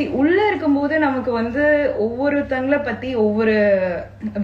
C உள்ள இருக்கும்போது நமக்கு வந்து ஒவ்வொருத்தங்களை பத்தி ஒவ்வொரு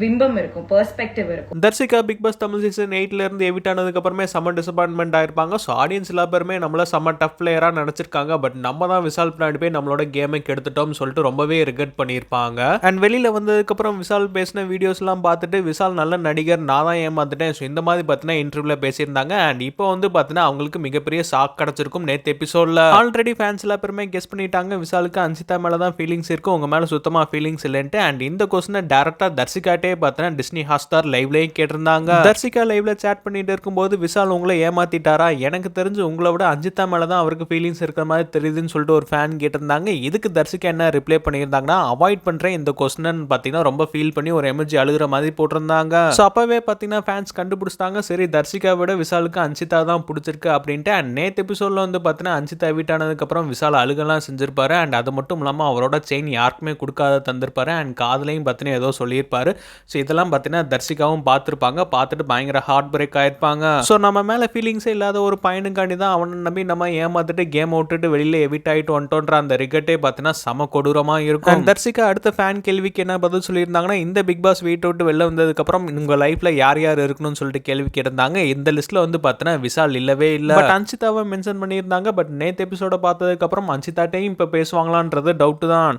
பிம்பம் இருக்கும் பெர்ஸ்பெக்டிவ் இருக்கும். Tharshika Bigg Boss Tamil season எயிட்ல இருந்து எவிட் ஆனதுக்கு அப்புறமே செம்ம டிசப்பாயின்மெண்ட் ஆயிருப்பாங்க. ஸோ ஆடியன்ஸ் எல்லா பேருமே நம்மள செம்ம டஃப் பிளேயரா நினைச்சிருக்காங்க. பட் நம்ம தான் விசால் பிளான் போய் நம்மளோட கேமை கெடுத்துட்டோம்னு சொல்லிட்டு ரொம்பவே ரிகட் பண்ணியிருப்பாங்க. அண்ட் வெளியில வந்ததுக்கு அப்புறம் விசால் பேசின வீடியோஸ் எல்லாம் பார்த்துட்டு விசால் நல்ல நடிகர் நான் தான் ஏமாத்துட்டேன் ஸோ இந்த மாதிரி பார்த்தீங்கன்னா இன்டர்வியூல பேசியிருந்தாங்க. அண்ட் இப்போ வந்து பார்த்தீங்கன்னா அவங்களுக்கு மிகப்பெரிய சாக் கிடைச்சிருக்கும் நேற்று எபிசோட்ல ஆல்ரெடி ஃபேன்ஸ் எல்லா பேருமே கெஸ் பண்ணிட்டாங்க. விசாலுக்கு அன்சிதா மேலே தான் ஃபீலிங்ஸ் இருக்கும் உங்கள் மேலே சுத்தமாக ஃபீலிங்ஸ் இல்லைன்ட்டு அண்ட் இந்த கொஸ்டினை டேரெக்டாக தர்சிகாட்டே பார்த்தீங்கன்னா டிஸ்னி ஹாஸ்டார் லைவ்லேயும் கேட்டிருந்தாங்க. தர்சிகா லைவ்ல சேட் பண்ணிட்டு இருக்கும்போது விசால் உங்களை ஏமாத்திட்டாரா? எனக்கு தெரிஞ்சு உங்களை விட அஞ்சிதா மேலே தான் அவருக்கு ஃபீலிங்ஸ் இருக்கிற மாதிரி தெரியுதுன்னு சொல்லிட்டு ஒரு ஃபேன் கேட்டிருந்தாங்க. இதுக்கு தர்சிகா என்ன ரிப்ளை பண்ணியிருந்தாங்கன்னா அவாய்ட் பண்ணுறேன் இந்த கொஸ்டின் பார்த்தீங்கன்னா ரொம்ப ஃபீல் பண்ணி ஒரு எமர்ஜி அழுகிற மாதிரி போட்டிருந்தாங்க. ஸோ அப்பவே பார்த்தீங்கன்னா ஃபேன்ஸ் கண்டுபிடிச்சிட்டாங்க. சரி தர்சிகா விட விசாலுக்கு அஞ்சிதா தான் பிடிச்சிருக்கு அப்படின்ட்டு அண்ட் நேற்று எபிசோட்ல வந்து பார்த்தீங்கன்னா அஞ்சிதா வீட்டானதுக்கப்புறம் விசால் அழுகலாம் செஞ்சிருப்பாரு அண்ட் அது மட்டும் இல்லாமல் அவரோட செயின் யாருக்குமே கொடுக்காத தந்திருப்பாரு அண்ட் காதலையும் பார்த்தீங்கன்னா ஏதோ சொல்லியிருப்பாரு. ஸோ இதெல்லாம் பார்த்தீங்கன்னா தர்சிகாவும் பார்த்துருப்பாங்க. பார்த்துட்டு பயங்கர ஹார்ட் பிரேக் ஆயிருப்பாங்க. ஸோ நம்ம மேலே ஃபீலிங்ஸே இல்லாத ஒரு பையனுக்காண்டி தான். அவனை நம்பி நம்ம ஏமாத்துட்டு கேம் விட்டுட்டு வெளியில் எவிட் ஆயிட்டு வந்துட்டோன்ற அந்த ரிகட்டே பார்த்தீங்கன்னா செம கொடூரமாக இருக்கும். And தர்சிகா அடுத்த ஃபேன் கேள்விக்கு என்ன பதில் சொல்லியிருந்தாங்கன்னா இந்த பிக் பாஸ் வீட்டை விட்டு வெளில வந்ததுக்கப்புறம் உங்கள் லைஃப்பில் யார் யார் இருக்கணும்னு சொல்லிட்டு கேள்வி கேட்டிருந்தாங்க. இந்த லிஸ்ட்டில் வந்து பார்த்தீங்கன்னா விசால் இல்லவே இல்லை. பட் அன்சிதாவை மென்ஷன் பண்ணியிருந்தாங்க. பட் நேத்து எபிசோட பார்த்ததுக்கப்புறம் அன்சிதாட்டையும் இப்போ அப்படின்றது டவுட்டு தான்.